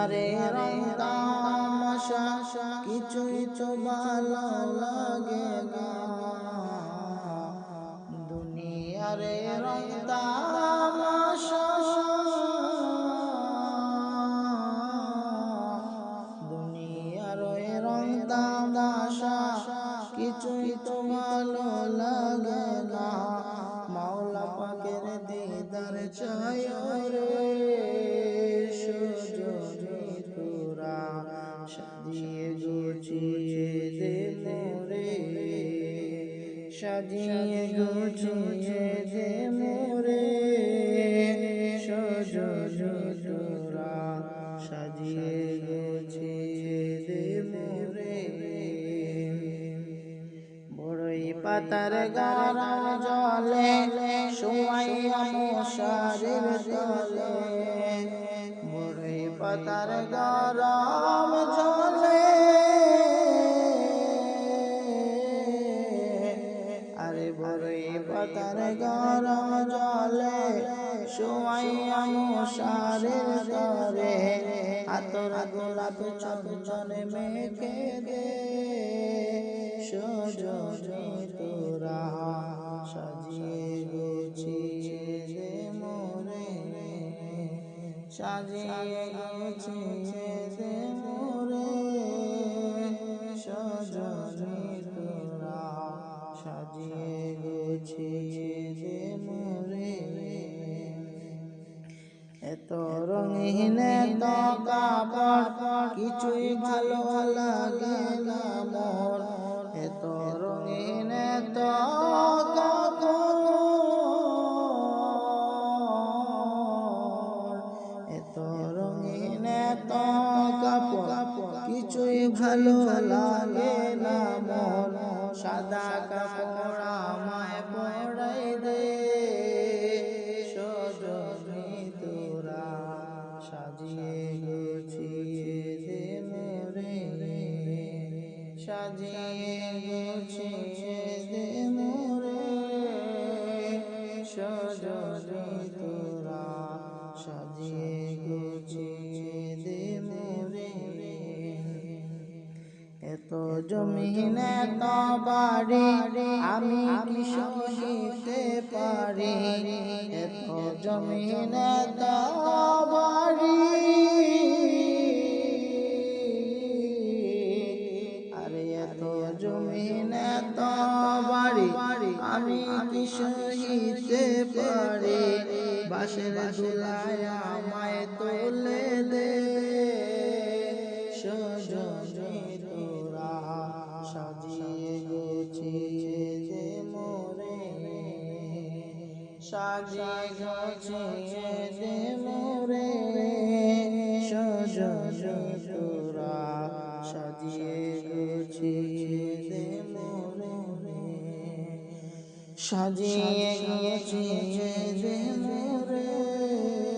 দুনিয়ারে রং তামাশা কিছুই তো ভালো লাগে না দুনিয়ারে তামাশা দুনিয়ার রং তামাশা কিছুই তো ভালো লাগে না মাওলা পাকের দিদার চায় রে দে মোরে, সাজিয়ে গুছিয়ে দে মোরে সাজিয়ে গুছিয়ে দে মোরে। বড়ই পাতার গরম জলে সুমাইয়া মশারির তলে। বড়ই পাতার গরম জলে পাতার গরম জলে সুমাইয়া মশারির তলে আতর গোলাপ চন্দনে মেখে দে। সজনে তোরা সাজিয়ে গুছিয়ে দে মোরে সাজিয়ে মোরে এত রঙিন কিছুই ভালো লাগে না মোর। এত রঙিন এত রঙিন কিছুই ভালো লাগে না মোর। সাদা কাপড় আমায় জমিন এত বাড়ি আমি কি সহিতে পারি? এত জমিন এত বাড়ি আরে এত জমিন এত বাড়ি আমি কি সহিতে পারি? বাসের দুলায় আমায় তোলে দে। সাজিয়ে গিয়েছি মোরে সাজিয়ে গুছিয়ে দে সাজিয়ে গুছিয়ে দে মোরে